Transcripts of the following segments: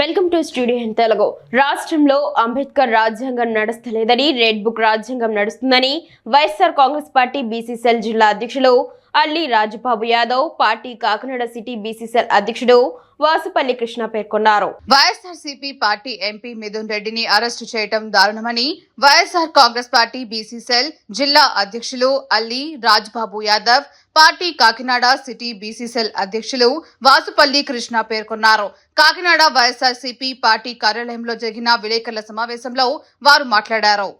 Welcome to studio in Telugu. రాష్ట్రంలో అంబేద్కర్ రాజ్యాంగం నడుస్తలేదని red book రాజ్యాంగం నడుస్తుందని వైఎస్ఆర్ కాంగ్రెస్ పార్టీ బీసీసీఎల్ జిల్లా అధ్యక్షులు Alli Rajababu Yadav party Kakinada city BCCL అధ్యక్షుడు వాసుపల్లి కృష్ణ పేర్కొన్నారు. వైఎస్ఆర్సీపీ పార్టీ ఎంపీ మిథున్ రెడ్డిని అరెస్టు చేయడం దారుణమని YSR Congress party BC cell జిల్లా అధ్యక్షులు Alli Rajbabu Yadav party Kakinada city BC cell అధ్యక్షులు వాసుపల్లి కృష్ణ పేర్కొన్నారు. కాకినాడ వైఎస్ఆర్సీపీ పార్టీ కార్యాలయంలో జరిగిన విలేకరుల సమావేశంలో వారు మాట్లాడారు.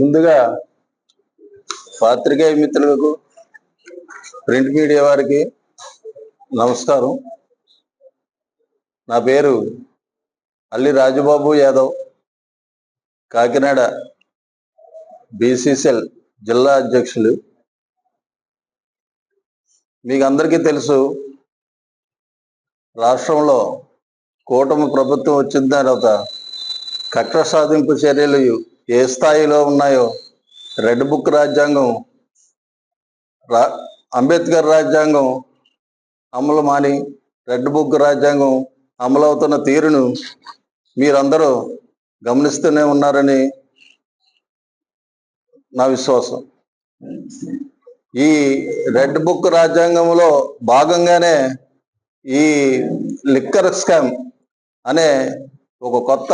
ముందుగా పాత్రికేయ మిత్రులకు ప్రింట్ మీడియా వారికి నమస్కారం. నా పేరు అల్లి రాజబాబు యాదవ్. కాకినాడ బీసీసీఎల్ జిల్లా అధ్యక్షులు. మీకు అందరికీ తెలుసు రాష్ట్రంలో కూటమి ప్రభుత్వం వచ్చిన తర్వాత కక్ష సాధింపు చర్యలు ఏ స్థాయిలో ఉన్నాయో రెడ్ బుక్ రాజ్యాంగం రా అంబేద్కర్ రాజ్యాంగం అమలు మాని రెడ్ బుక్ రాజ్యాంగం అమలవుతున్న తీరును మీరందరూ గమనిస్తూనే ఉన్నారని నా విశ్వాసం. ఈ రెడ్ బుక్ రాజ్యాంగంలో భాగంగానే ఈ లిక్కర్ స్కామ్ అనే ఒక కొత్త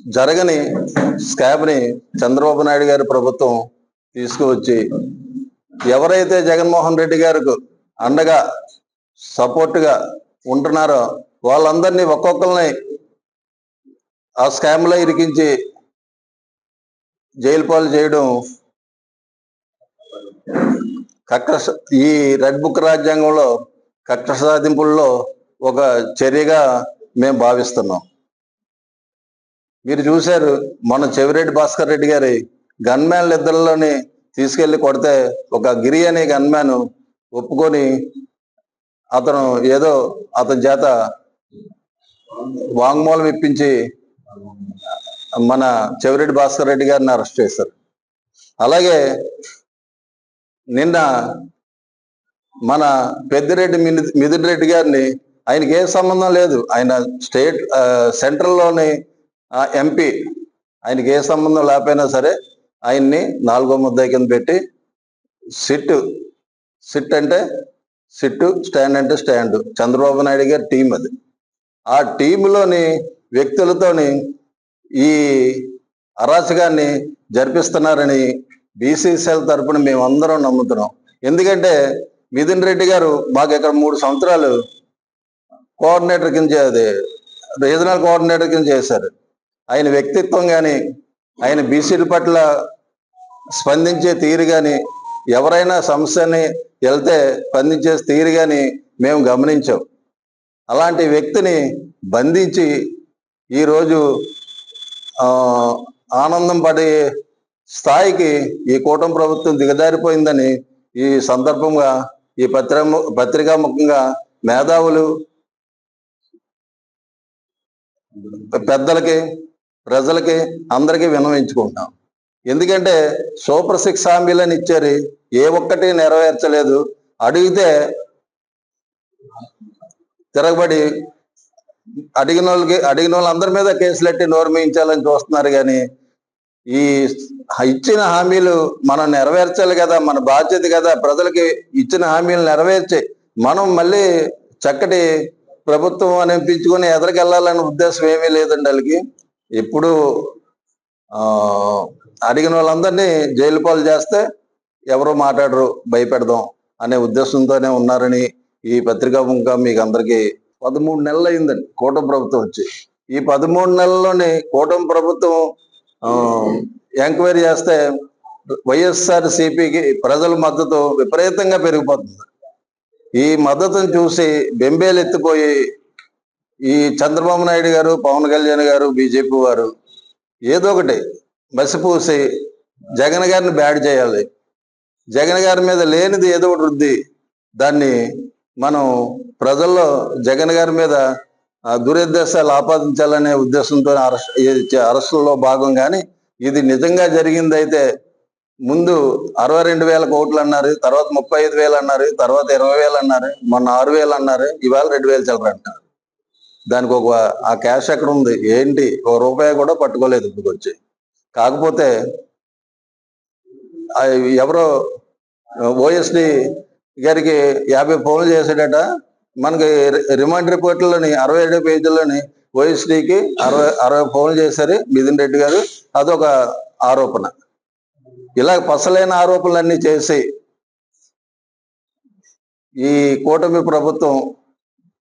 జరగని స్కామ్ని చంద్రబాబు నాయుడు గారి ప్రభుత్వం తీసుకువచ్చి ఎవరైతే జగన్మోహన్ రెడ్డి గారికి అండగా సపోర్ట్గా ఉంటున్నారో వాళ్ళందరినీ ఒక్కొక్కరిని ఆ స్కామ్లో ఇరికించి జైలు పాలు చేయడం కక్ష ఈ రెడ్ బుక్ రాజ్యాంగంలో కక్ష సాధింపుల్లో ఒక చర్యగా మేము భావిస్తున్నాం. మీరు చూశారు మన చెవిరెడ్డి భాస్కర్ రెడ్డి గారి గన్మ్యాన్లు ఇద్దరిలోని తీసుకెళ్ళి కొడితే ఒక గిరి అనే గన్మ్యాన్ ఒప్పుకొని అతను ఏదో అతని చేత వాంగ్మూలం ఇప్పించి మన చెవిరెడ్డి భాస్కర్ రెడ్డి గారిని అరెస్ట్ చేశారు. అలాగే నిన్న మన పెద్దిరెడ్డి మిని- రెడ్డి గారిని ఆయనకి ఏ సంబంధం లేదు. ఆయన స్టేట్ సెంట్రల్లోని ఎంపీ ఆయనకి ఏ సంబంధం లేకపోయినా సరే ఆయన్ని నాలుగో ముద్దాయి కింద పెట్టి సిట్ సిట్ అంటే సిట్టు స్టాండ్ అంటే స్టాండ్. చంద్రబాబు నాయుడు గారి టీం అది. ఆ టీంలోని వ్యక్తులతోని ఈ అరాచకాన్ని జరిపిస్తున్నారని బీసీసీఎల్ తరపున మేమందరం నమ్ముతున్నాం. ఎందుకంటే మిథున్ రెడ్డి గారు మాకు ఇక్కడ మూడు సంవత్సరాలు కోఆర్డినేటర్ కింద అది రీజనల్ కోఆర్డినేటర్ కింద చేశారు. ఆయన వ్యక్తిత్వం కానీ ఆయన బీసీల పట్ల స్పందించే తీరు కానీ ఎవరైనా సమస్యని వెళ్తే స్పందించే తీరు కానీ మేము గమనించాం. అలాంటి వ్యక్తిని బంధించి ఈరోజు ఆనందం పడే స్థాయికి ఈ కూటమి ప్రభుత్వం దిగజారిపోయిందని ఈ సందర్భంగా ఈ పత్రిక పత్రికాముఖంగా మేధావులు పెద్దలకి ప్రజలకి అందరికీ విన్నవించుకుంటాం ఎందుకంటే సూపర్ సిక్స్ హామీలను ఇచ్చారు ఏ ఒక్కటి నెరవేర్చలేదు. అడిగితే తిరగబడి అడిగిన వాళ్ళకి అడిగిన వాళ్ళందరి మీద కేసులు ఎట్టి నోర్మించాలని చూస్తున్నారు కానీ ఈ ఇచ్చిన హామీలు మనం నెరవేర్చాలి కదా మన బాధ్యత కదా ప్రజలకి ఇచ్చిన హామీలు నెరవేర్చి మనం మళ్ళీ చక్కటి ప్రభుత్వం అనిపించుకొని ఎదరికెళ్ళాలనే ఉద్దేశం ఏమీ లేదండి వాళ్ళకి. ఎప్పుడు అడిగిన వాళ్ళందరినీ జైలు పాలు చేస్తే ఎవరు మాట్లాడరు భయపెడదాం అనే ఉద్దేశంతోనే ఉన్నారని ఈ పత్రికా ముఖంగా మీకు అందరికీ పదమూడు నెలలు అయిందండి కూటమి ప్రభుత్వం వచ్చి. ఈ పదమూడు నెలల్లోని కూటమి ప్రభుత్వం ఎంక్వైరీ చేస్తే వైఎస్ఆర్ సిపికి ప్రజల మద్దతు విపరీతంగా పెరిగిపోతుంది. ఈ మద్దతును చూసి బెంబేలు ఎత్తిపోయి ఈ చంద్రబాబు నాయుడు గారు పవన్ కళ్యాణ్ గారు బీజేపీ వారు ఏదో ఒకటి బసిపూసి జగన్ గారిని బ్యాడ్ చేయాలి. జగన్ గారి మీద లేనిది ఏదో ఒకటి రుద్ది దాన్ని మనం ప్రజల్లో జగన్ గారి మీద దురుద్దేశాలు ఆపాదించాలనే ఉద్దేశంతో అరెస్ట్ ఈ అరెస్టుల్లో భాగం కానీ ఇది నిజంగా జరిగిందైతే ముందు అరవై రెండు వేల కోట్లు అన్నారు తర్వాత ముప్పై ఐదు వేలు అన్నారు తర్వాత ఇరవై వేలు అన్నారు మొన్న ఆరు వేలు అన్నారు ఇవాళ రెండు వేలు చిల్లర అంటారు దానికి ఒక ఆ క్యాష్ ఎక్కడ ఉంది? ఏంటి? ఒక రూపాయి కూడా పట్టుకోలేదు ఇప్పుడు వచ్చి కాకపోతే ఎవరో ఓఎస్డి గారికి యాభై ఫోన్లు చేశాడట. మనకి రిమాండ్ రిపోర్ట్లోని అరవై ఏడు పేజీల్లోని ఓఎస్డికి అరవై అరవై ఫోన్లు చేశారు మిథున్ రెడ్డి గారు. అదొక ఆరోపణ. ఇలా పసలైన ఆరోపణలన్నీ చేసి ఈ కూటమి ప్రభుత్వం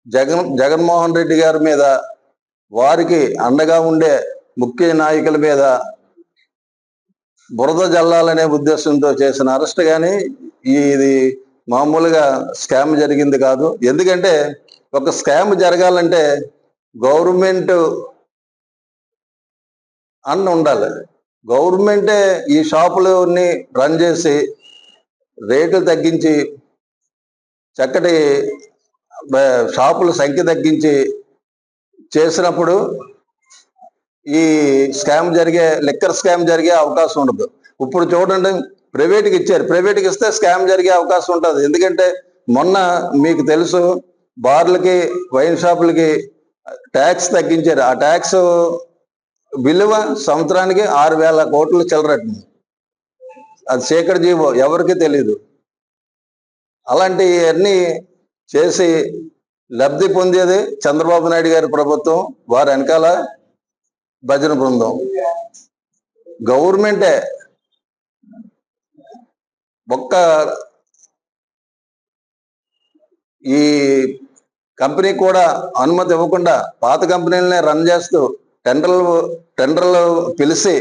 జగన్ జగన్మోహన్ రెడ్డి గారి మీద వారికి అండగా ఉండే ముఖ్య నాయకుల మీద బురద జల్లాలనే ఉద్దేశంతో చేసిన అరెస్ట్ కానీ ఇది మామూలుగా స్కామ్ జరిగింది కాదు. ఎందుకంటే ఒక స్కామ్ జరగాలంటే గవర్నమెంట్ అన్న ఉండాలి. గవర్నమెంటే ఈ షాపులని రన్ చేసి రేట్లు తగ్గించి చక్కటి షాపుల సంఖ్య తగ్గించి చేసినప్పుడు ఈ స్కామ్ జరిగే లిక్కర్ స్కామ్ జరిగే అవకాశం ఉండదు. ఇప్పుడు చూడండి ప్రైవేట్కి ఇచ్చారు. ప్రైవేట్కి ఇస్తే స్కామ్ జరిగే అవకాశం ఉంటుంది. ఎందుకంటే మొన్న మీకు తెలుసు బార్లకి వైన్ షాపులకి ట్యాక్స్ తగ్గించారు. ఆ ట్యాక్స్ విలువ సంవత్సరానికి ఆరు వేల కోట్లు చిల్లరట్టింది. అది శేఖర్ జీవో ఎవరికి తెలియదు అలాంటివన్నీ చేసి లబ్ధి పొందేది చంద్రబాబు నాయుడు గారి ప్రభుత్వం. వారి వెనకాల భజన బృందం. గవర్నమెంటే ఒక్క ఈ కంపెనీ కూడా అనుమతి ఇవ్వకుండా పాత కంపెనీలనే రన్ చేస్తూ టెండర్లు టెండర్లు పిలిచి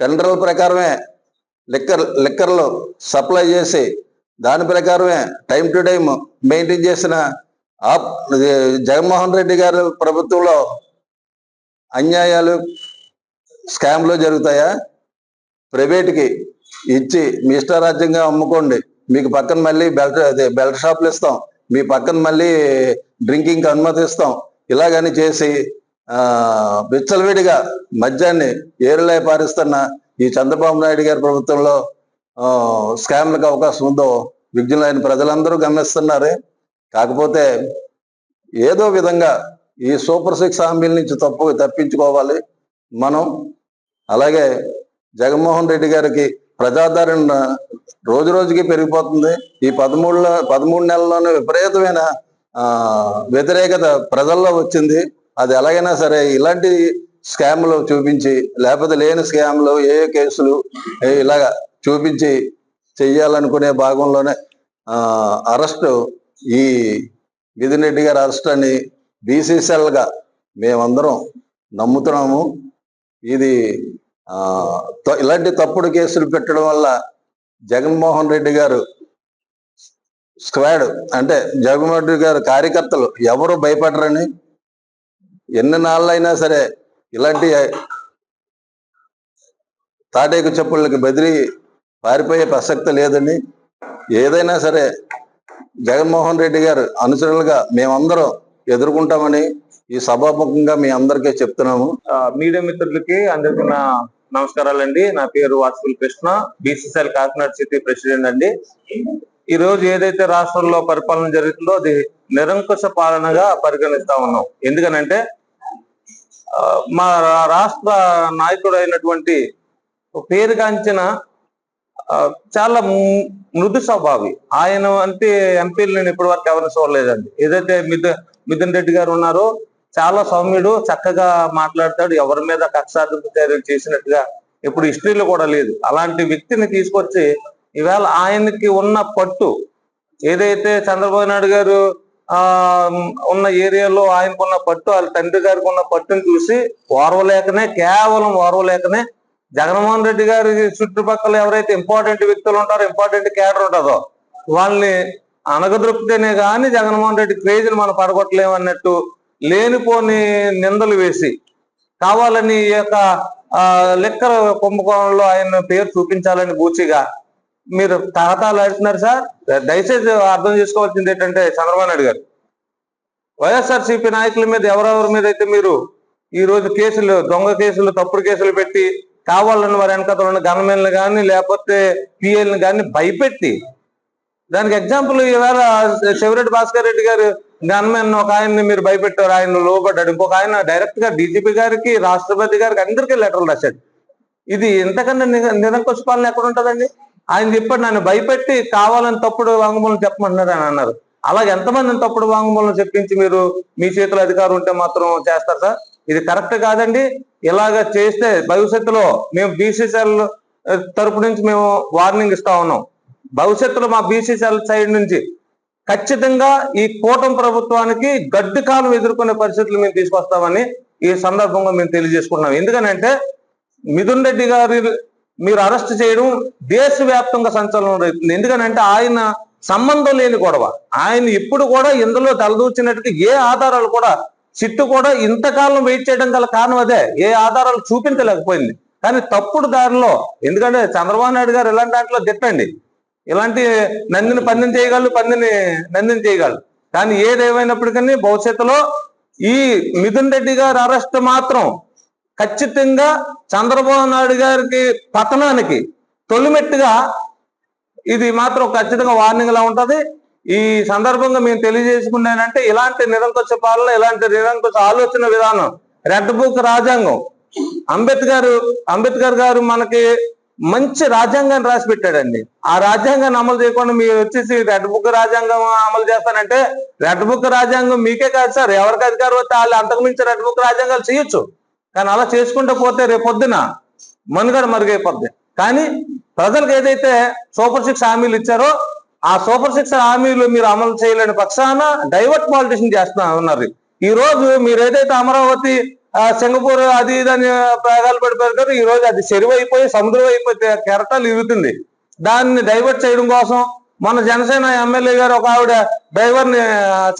టెండర్ల ప్రకారమే లిక్కర్ లిక్కర్లు సప్లై చేసి దాని ప్రకారమే టైం టు టైం మెయింటైన్ చేసిన ఆ జగన్మోహన్ రెడ్డి గారి ప్రభుత్వంలో అన్యాయాలు స్కామ్లు జరుగుతాయా? ప్రైవేట్కి ఇచ్చి మీ ఇష్టారాజ్యంగా అమ్ముకోండి. మీకు పక్కన మళ్ళీ బెల్ట్ అదే బెల్ట్ షాపులు ఇస్తాం. మీ పక్కన మళ్ళీ డ్రింకింగ్కి అనుమతిస్తాం ఇలాగని చేసి బిచ్చలవిడిగా విచ్చలవిడిగా మద్యాన్ని ఏరులై పారిస్తున్న ఈ చంద్రబాబు నాయుడు గారి ప్రభుత్వంలో స్కామ్లకు అవకాశం ఉందో విజ్ఞులైన ప్రజలందరూ గమనిస్తున్నారు. కాకపోతే ఏదో విధంగా ఈ సూపర్ సిక్స్ హామీల నుంచి తప్పు తప్పించుకోవాలి. మనం అలాగే జగన్మోహన్ రెడ్డి గారికి ప్రజాదరణ రోజు రోజుకి పెరిగిపోతుంది. ఈ పదమూడులో పదమూడు నెలల్లోనే విపరీతమైన వ్యతిరేకత ప్రజల్లో వచ్చింది. అది ఎలాగైనా సరే ఇలాంటి స్కామ్లు చూపించి లేకపోతే లేని స్కామ్లు ఏ కేసులు ఇలాగ ఇలాగా చూపించి చెయ్యాలనుకునే భాగంలోనే అరెస్టు ఈ మిథున్ రెడ్డి గారి అరెస్ట్ అని బీసీసీఎల్గా మేమందరం నమ్ముతున్నాము. ఇది ఇలాంటి తప్పుడు కేసులు పెట్టడం వల్ల జగన్మోహన్ రెడ్డి గారు స్క్వాడ్ అంటే జగన్మోహన్ రెడ్డి గారు కార్యకర్తలు ఎవరు భయపడరని ఎన్ని నాళ్ళైనా సరే ఇలాంటి తాటేకు చెప్పులకి బెదిరి పారిపోయే ప్రసక్తి లేదని ఏదైనా సరే జగన్మోహన్ రెడ్డి గారు అనుచరులుగా మేమందరం ఎదుర్కొంటామని ఈ సభాముఖంగా మీ అందరికీ చెప్తున్నాము. మీడియా మిత్రులకి అందరికీ నా నమస్కారాలండి. నా పేరు Vasukul Krishna BCCL Kakinada city president అండి. ఈ రోజు ఏదైతే రాష్ట్రంలో పరిపాలన జరుగుతుందో అది నిరంకుశ పాలనగా పరిగణిస్తా ఉన్నాం. ఎందుకనంటే మా రాష్ట్ర నాయకుడు అయినటువంటి పేరుగాంచిన చాలా మృదు స్వభావి. ఆయన అంటే ఎంపీలు నేను ఇప్పటి వరకు ఎవరిని చూడలేదండి. ఏదైతే మిద మిథున్ రెడ్డి గారు ఉన్నారు. చాలా సౌమ్యుడు చక్కగా మాట్లాడతాడు. ఎవరి మీద కక్షాధిపతి చర్యలు చేసినట్టుగా ఇప్పుడు హిస్టరీలో కూడా లేదు. అలాంటి వ్యక్తిని తీసుకొచ్చి ఈవేళ ఆయనకి ఉన్న పట్టు ఏదైతే చంద్రబాబు నాయుడు గారు ఆ ఉన్న ఏరియాలో ఆయనకున్న పట్టు వాళ్ళ తండ్రి గారికి ఉన్న పట్టుని చూసి ఓర్వలేకనే కేవలం ఓర్వలేకనే జగన్మోహన్ రెడ్డి గారి చుట్టుపక్కల ఎవరైతే ఇంపార్టెంట్ వ్యక్తులు ఉంటారో ఇంపార్టెంట్ క్యాడర్ ఉంటుందో వాళ్ళని అనగదొరికితేనే కానీ జగన్మోహన్ రెడ్డి క్రేజ్ని మనం పడగొట్టలేము అన్నట్టు లేనిపోని నిందలు వేసి కావాలని ఈ యొక్క లెక్కల లిక్కర్ కుంభకోణంలో ఆయన పేరు చూపించాలని బూచిగా మీరు తహతాలు ఆడుతున్నారు సార్. దయచేసి అర్థం చేసుకోవాల్సింది ఏంటంటే చంద్రబాబు నాయుడు గారు వైఎస్ఆర్సీపీ నాయకుల మీద ఎవరెవరి మీద అయితే మీరు ఈ రోజు కేసులు దొంగ కేసులు తప్పుడు కేసులు పెట్టి కావాలని వారి వెనకాల ఉన్న గణమేన్లు కానీ లేకపోతే పిఎల్ని కానీ భయపెట్టి దానికి ఎగ్జాంపుల్ ఈవేళ శివరెడ్డి భాస్కర్ రెడ్డి గారు గన్మెన్ ఒక ఆయన్ని మీరు భయపెట్టారు ఆయన లోపడ్డాడు ఇంకొక ఆయన డైరెక్ట్గా డీజీపీ గారికి రాష్ట్రపతి గారికి అందరికీ లెటర్లు రాశాడు. ఇది ఎంతకన్నా నిరంకుశ పాలన ఎక్కడ ఉంటుందండి? ఆయన చెప్పాడు నన్ను భయపెట్టి కావాలని తప్పుడు వాంగ్మూలం చెప్పమంటున్నారు అని అన్నారు. అలాగే ఎంతమందిని తప్పుడు వాంగ్మూలం చెప్పించి మీరు మీ చేతిలో అధికారం ఉంటే మాత్రం చేస్తారు సార్? ఇది కరెక్ట్ కాదండి. ఇలాగ చేస్తే భవిష్యత్తులో మేము బీసీసీఎల్ తరపు నుంచి మేము వార్నింగ్ ఇస్తా ఉన్నాం. భవిష్యత్తులో మా బీసీసీఎల్ సైడ్ నుంచి ఖచ్చితంగా ఈ కూటమి ప్రభుత్వానికి గడ్డి కాలం ఎదుర్కొనే పరిస్థితులు మేము తీసుకొస్తామని ఈ సందర్భంగా మేము తెలియజేసుకుంటున్నాం. ఎందుకనంటే మిథున్ రెడ్డి గారి మీరు అరెస్ట్ చేయడం దేశవ్యాప్తంగా సంచలనం రేపుతుంది. ఎందుకనంటే ఆయన సంబంధం లేని గొడవ. ఆయన ఇప్పుడు కూడా ఇందులో తలదూచినట్టుగా ఏ ఆధారాలు కూడా చిట్టు కూడా ఇంతకాలం వెయిట్ చేయడం గల కారణం అదే. ఏ ఆధారాలు చూపించలేకపోయింది. కానీ తప్పుడు దారిలో ఎందుకంటే చంద్రబాబు నాయుడు గారు ఇలాంటి దాంట్లో తిట్టండి. ఇలాంటి నందిని పందెం చేయగలరు పందిని నందిని చేయగలరు కానీ ఏదేమైనప్పటికీ భవిష్యత్తులో ఈ మిథున్ రెడ్డి గారి అరెస్ట్ మాత్రం ఖచ్చితంగా చంద్రబాబు నాయుడు గారికి పతనానికి తొలిమెట్టుగా ఇది మాత్రం ఖచ్చితంగా వార్నింగ్ లా ఉంటది. ఈ సందర్భంగా మేము తెలియజేసుకున్నానంటే ఇలాంటి నిరంకుశ పాలన ఇలాంటి నిరంకుశ ఆలోచన విధానం రెడ్ బుక్ రాజ్యాంగం అంబేద్కర్ అంబేద్కర్ గారు మనకి మంచి రాజ్యాంగాన్ని రాసి పెట్టాడండి. ఆ రాజ్యాంగాన్ని అమలు చేయకుండా మీరు వచ్చేసి రెడ్ బుక్ రాజ్యాంగం అమలు చేస్తానంటే రెడ్ బుక్ రాజ్యాంగం మీకే కాదు సార్. ఎవరికి అధికారం వస్తే వాళ్ళు అంతకుమించి రెడ్ బుక్ రాజ్యాంగాలు చేయొచ్చు. కానీ అలా చేసుకుంటూ పోతే రేపొద్దున మనుగడ మరుగైపోద్ది. కానీ ప్రజలకు ఏదైతే సూపర్ సిక్స్ హామీలు ఇచ్చారో ఆ సూపర్ సిక్స్ హామీలు మీరు అమలు చేయలేని పక్షాన డైవర్ట్ పాలిటిషన్ చేస్తున్నా ఉన్నారు. ఈ రోజు మీరు ఏదైతే అమరావతి సింగపూర్ అది ఇది అని ప్రయోగాలు పడిపోయారు ఈ రోజు అది చెరువు అయిపోయి సముద్రం అయిపోయి కెరటాలు ఇరుగుతుంది దాన్ని డైవర్ట్ చేయడం కోసం మన జనసేన ఎమ్మెల్యే గారు ఒక ఆవిడ డ్రైవర్ని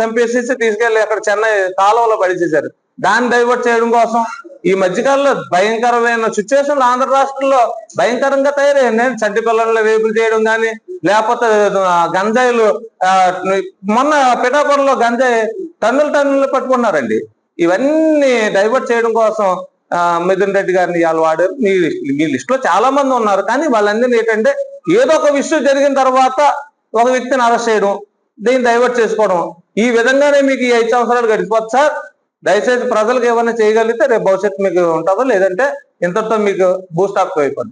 చంపేసేసి తీసుకెళ్ళి అక్కడ చెన్నై కాలువలో పడిచేశారు దాన్ని డైవర్ట్ చేయడం కోసం ఈ మధ్యకాలంలో భయంకరమైన సిచ్యువేషన్లు ఆంధ్ర రాష్ట్రంలో భయంకరంగా తయారయ్యాయి. చంటి పిల్లల్ని రేపులు చేయడం కానీ లేకపోతే గంజాయిలు మొన్న పిఠాపురంలో గంజాయి టన్నులు టన్నులు పట్టుకున్నారండి. ఇవన్నీ డైవర్ట్ చేయడం కోసం మిథున్ రెడ్డి గారిని ఇవాళ వాడారు. మీ మీ లిస్ట్లో చాలా మంది ఉన్నారు. కానీ వాళ్ళందరినీ ఏంటంటే ఏదో ఒక విషయం జరిగిన తర్వాత ఒక వ్యక్తిని అరెస్ట్ చేయడం దీన్ని డైవర్ట్ చేసుకోవడం. ఈ విధంగానే మీకు ఈ ఐదు సంవత్సరాలు గడిచిపోతుంది సార్. దయచేసి ప్రజలకు ఏమైనా చేయగలిగితే రేపు భవిష్యత్తు మీకు ఉంటుందో? లేదంటే ఇంతతో మీకు బూస్ట్ ఆఫ్ అయిపోద్ది.